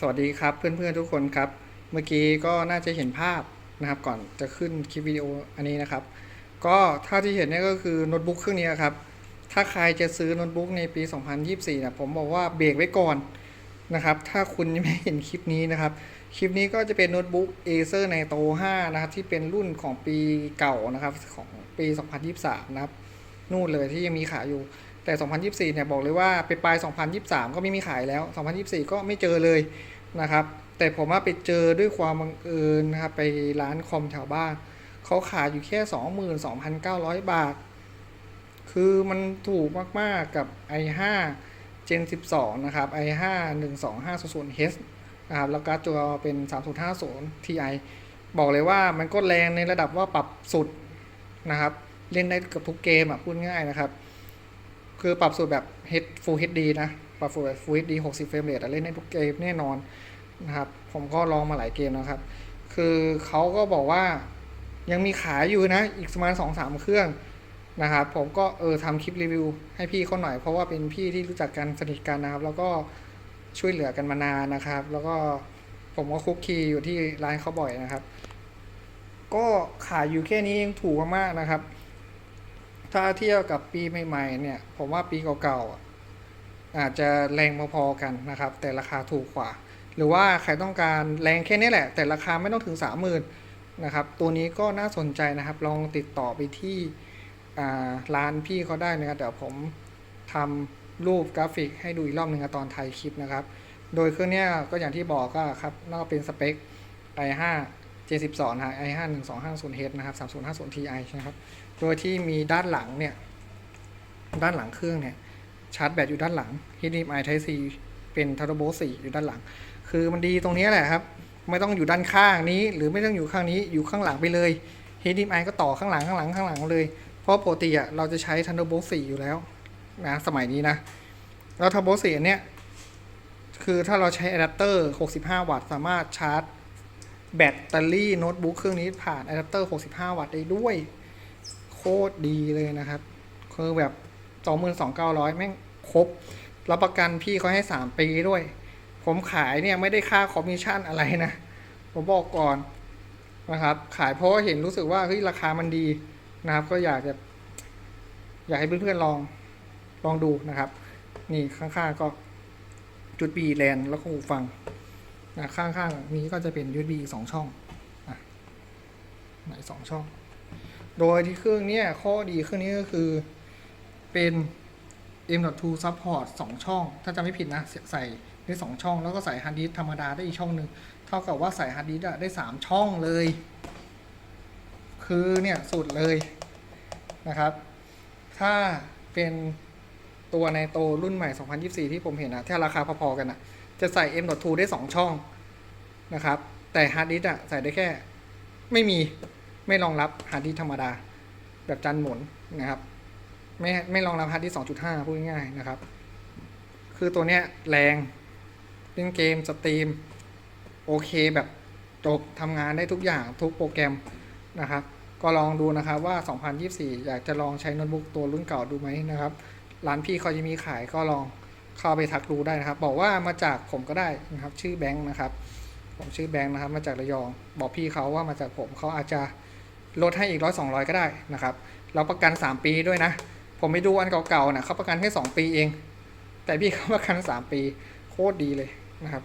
สวัสดีครับเพื่อนๆทุกคนครับ เมื่อกี้ก็น่าจะเห็นภาพนะครับก่อนจะขึ้นคลิปวิดีโออันนี้นะครับ ก็ถ้าที่เห็นเนี่ยก็คือโน้ตบุ๊กเครื่องนี้ครับ ถ้าใครจะซื้อโน้ตบุ๊กในปี 2024นะผมบอกว่าเบรกไว้ก่อนนะครับ ถ้าคุณยังไม่เห็นคลิปนี้นะครับ คลิปนี้ก็จะเป็นโน้ตบุ๊ก Acer Nitro 5นะครับที่เป็นรุ่นของปีเก่านะครับของปี 2023 นะครับ นู่นเลยที่ยังมีขายอยู่ แต่ 2024 เนี่ยบอกเลยว่าไปปลาย 2023 ก็ไม่มีขายแล้ว 2024 ก็ไม่เจอเลย นะครับ แต่ผมว่าไปเจอด้วยความบังเอิญนะครับไปร้านคอมแถวบ้านเขาขายอยู่แค่ 22,900 บาท คือมันถูกมาก ๆ กับ i5 Gen 12 นะครับ i5 12500H นะครับ แล้วการ์ดจอเป็น 3050 Ti บอกเลยว่ามันก็แรงในระดับว่าปรับสุดนะครับ เล่นได้กับทุกเกมอะพูดง่ายนะครับ คือปรับสูตรแบบ Full HD นะ ปรับสูตรแบบ Full HD 60 เฟรมเรทเล่นได้ทุกเกมแน่นอนนะครับ ผมก็ลองมาหลายเกมนะครับ คือเขาก็บอกว่ายังมีขายอยู่นะ อีกประมาณ2-3เครื่องนะครับ ผมก็เออทำคลิปรีวิวให้พี่เขาหน่อย เพราะว่าเป็นพี่ที่รู้จักกันสนิทกันนะครับ แล้วก็ช่วยเหลือกันมานานนะครับ แล้วก็ผมก็คุกคีอยู่ที่ร้านเขาบ่อยนะครับ ก็ขายอยู่แค่นี้ยังถูกมากๆนะครับ ถ้าเทียบกับปีใหม่ๆเนี่ย ผมว่าปีเก่าๆ อาจจะแรงพอๆกันนะครับ แต่ราคาถูกกว่า หรือว่าใครต้องการแรงแค่นี้แหละ แต่ราคาไม่ต้องถึง 30,000นะครับ ตัวนี้ก็น่าสนใจนะครับ ลองติดต่อไปที่ร้านพี่เขาได้นะครับเดี๋ยวผมทำรูปกราฟิกให้ดูอีกรอบหนึ่งตอนถ่ายคลิปนะครับ โดยเครื่องนี้ก็อย่างที่บอกก็ครับน่าเป็นสเปค i5 J12 นะฮะ i5 1250H นะครับ 3050 Ti ใช่ครับ โดยที่มีด้านหลังเนี่ย ด้านหลังเครื่องเนี่ย ชาร์จแบตอยู่ด้านหลัง HDMI Type C เป็น Thunderbolt 4อยู่ด้านหลัง คือมันดีตรงนี้แหละครับ ไม่ต้องอยู่ด้านข้างนี้ หรือไม่ต้องอยู่ข้างนี้อยู่ข้างหลังไปเลย HDMI ก็ต่อข้างหลังข้างหลังข้างหลังเลย เพราะปกติอะเราจะใช้ Thunderbolt 4 อยู่แล้วนะสมัยนี้นะแล้ว Thunderbolt 4 อันเนี้ยคือถ้าเราใช้อะแดปเตอร์ 65 วัตต์ สามารถชาร์จ แบตเตอรี่โน้ตบุ๊กเครื่องนี้ผ่านอะแดปเตอร์ 65 วัตต์ได้ด้วย โคตรดีเลยนะครับ คือแบบ 22,900แม่งครบรับประกันพี่เขาให้3ปีด้วย ผมขายเนี่ยไม่ได้ค่าคอมมิชชั่นอะไรนะ ผมบอกก่อนนะครับ ขายเพราะเห็นรู้สึกว่าเฮ้ยราคามันดีนะครับ ก็อยากจะ อยากให้เพื่อนๆลองลองดูนะครับ นี่ข้างๆก็จุดบีแลนแล้วก็หูฟังนะข้างๆนี้ก็จะเป็น USB อีกสองช่องนะไหนสองช่อง โดยที่เครื่องเนี้ยข้อดีเครื่องนี้ก็คือ เป็น M.2 support 2 ช่อง ถ้าจำไม่ผิดนะ ใส่ได้ 2 ช่อง แล้วก็ใส่ฮาร์ดดิสธรรมดาได้อีกช่องหนึ่ง เท่ากับว่าใส่ฮาร์ดดิสได้ 3 ช่องเลย คือเนี่ยสุดเลยนะครับ ถ้าเป็นตัวในโตรุ่นใหม่ 2024 ที่ผมเห็นอะที่ราคาพอๆกันอะจะใส่ M.2 ได้ 2 ช่องนะครับ แต่ฮาร์ดดิสอะใส่ได้แค่ไม่มีไม่รองรับฮาร์ดดิสธรรมดา แบบจันหมุนนะครับ ไม่ไม่รองรับฮาร์ดดิสก์2.5พูดง่ายๆนะครับ คือตัวเนี้ยแรงเล่นเกมสตรีมโอเคแบบจบทำงานได้ทุกอย่างทุกโปรแกรมนะครับ ก็ลองดูนะครับว่า 2024 อยากจะลองใช้โน้ตบุ๊กตัวรุ่นเก่าดูไหมนะครับ ร้านพี่เขาจะมีขายก็ลองเข้าไปทักดูได้นะครับ บอกว่ามาจากผมก็ได้นะครับ ชื่อแบงค์นะครับ ผมชื่อแบงค์นะครับ มาจากระยอง บอกพี่เขาว่ามาจากผมเขาอาจจะลดให้อีกร้อยสองร้อยก็ได้นะครับ เราประกัน 3 ปีด้วยนะ ผมไปดูอันเก่าๆนะเขาประกันแค่ 2 ปีเอง แต่พี่เขาประกัน 3 ปีโคตรดีเลยนะครับ